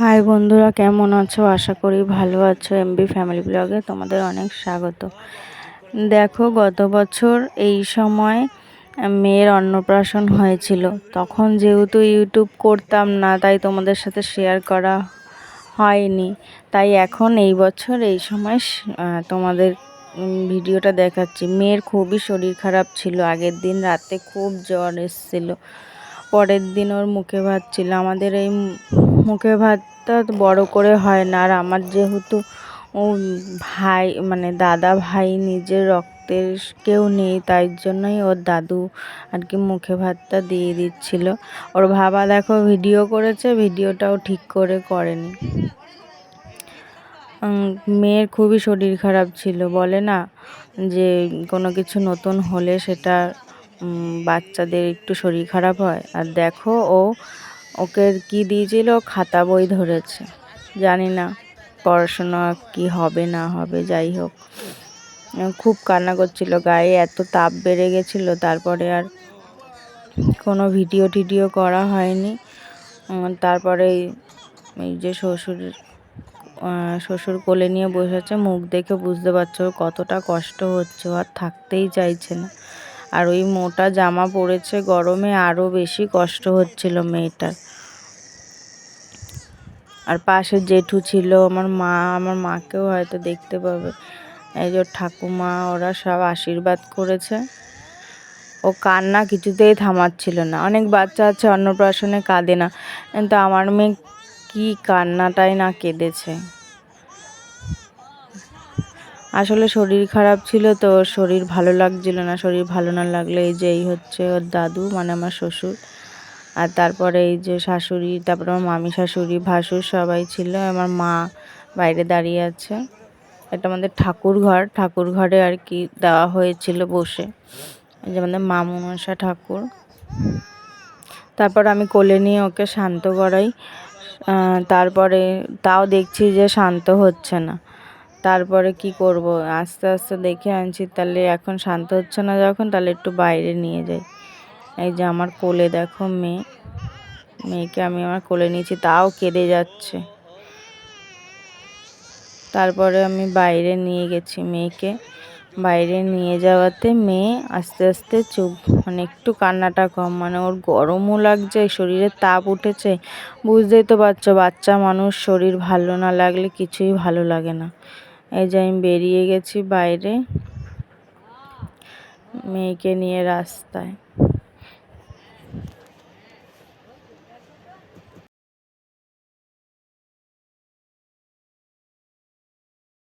High বন্ধুরা, কেমন আছো? আশা করি ভালো আছো। এমবি ফ্যামিলি ব্লগে তোমাদের অনেক স্বাগত। দেখো, গত বছর এই সময় মেয়ের অন্নপ্রাশন হয়েছিল। তখন যেহেতু ইউটিউব করতাম না, তাই তোমাদের সাথে শেয়ার করা হয়নি। তাই এখন এই বছর এই সময় তোমাদের ভিডিওটা দেখাচ্ছি। মেয়ের খুবই শরীর খারাপ ছিল। আগের দিন রাতে খুব জ্বর এসেছিল। পরের দিন ওর মুখে ভাত ছিল। আমাদের এই মুখে ভাতটা বড় করে হয় না। আর আমার যেহেতু, ও ভাই মানে দাদা ভাই নিজের রক্তের কেউ নেই, তাই জন্যই ওর দাদু আর কি মুখে ভাতটা দিয়ে দিচ্ছিল। ওর বাবা দেখো ভিডিও করেছে, ভিডিওটাও ঠিক করে করেনি। মেয়ের খুবই শরীর খারাপ ছিল। বলে না যে কোনো কিছু নতুন হলে সেটা বাচ্চাদের একটু শরীর খারাপ হয়। আর দেখো ও ওকে কি দিয়েছিল? খাতা বই ধরেছে। জানি না, পড়াশোনা কি হবে না হবে, যাই হোক। খুব কান্না করছিল, গায়ে এত তাপ বেড়ে গেছিল, তারপরে আর কোনো ভিডিও টিডিও করা হয়নি। তারপরে এই যে শ্বশুর শ্বশুর কোলে নিয়ে বসেছে, মুখ দেখে বুঝতে পারছ কতটা কষ্ট হচ্ছে আর থাকতেই চাইছে না। আর ওই মোটা জামা পরেছে গরমে আরও বেশি কষ্ট হচ্ছিল মেয়েটার। আর পাশে জেঠু ছিল, আমার মা, আমার মাকেও হয়তো দেখতে পাবে। এই যে ঠাকুমা, ওরা সব আশীর্বাদ করেছে। ও কান্না কিছুতেই থামাচ্ছিল না। অনেক বাচ্চা আছে, অন্নপ্রাশনে কাঁদে না। কিন্তু আমার মেয়ে কি কান্নাটাই না কেঁদেছে। আসলে শরীর খারাপ ছিল তো শরীর ভালো লাগছিল না, শরীর ভালো না লাগলে এই যে এই হচ্ছে ওর দাদু মানে আমার শ্বশুর। আর তারপরে এই যে শাশুড়ি, তারপরে আমার মামি, শাশুড়ি, ভাসুর সবাই ছিল, আমার মা বাইরে দাঁড়িয়ে আছে। এটা আমাদের ঠাকুর ঘর, ঠাকুর ঘরে আর কি দেওয়া হয়েছিল বসে। যে আমাদের মা মনসা ঠাকুর। তারপর আমি কোলে নিয়ে ওকে শান্ত করাই। তারপরে তাও দেখছি যে শান্ত হচ্ছে না। তারপরে কি করব? আস্তে আস্তে দেখে আনছি, তাহলে এখন শান্ত হচ্ছে না যখন, তাহলে একটু বাইরে নিয়ে যাই। এই যে আমার কোলে দেখো মেয়ে, মেয়েকে আমি আমার কোলে নিয়েছি, তাও কেঁদে যাচ্ছে। তারপরে আমি বাইরে নিয়ে গেছি মেয়েকে। বাইরে নিয়ে যাওয়াতে মেয়ে আস্তে আস্তে চুপ মানে একটু কান্নাটা কম মানে ওর গরমও লাগছে, শরীরে তাপ উঠেছে। বুঝতেই তো পারছ, বাচ্চা মানুষ, শরীর ভালো না লাগলে কিছুই ভালো লাগে না। এই যে আমি বেরিয়ে গেছি বাইরে। মেয়েকে নিয়ে রাস্তায়।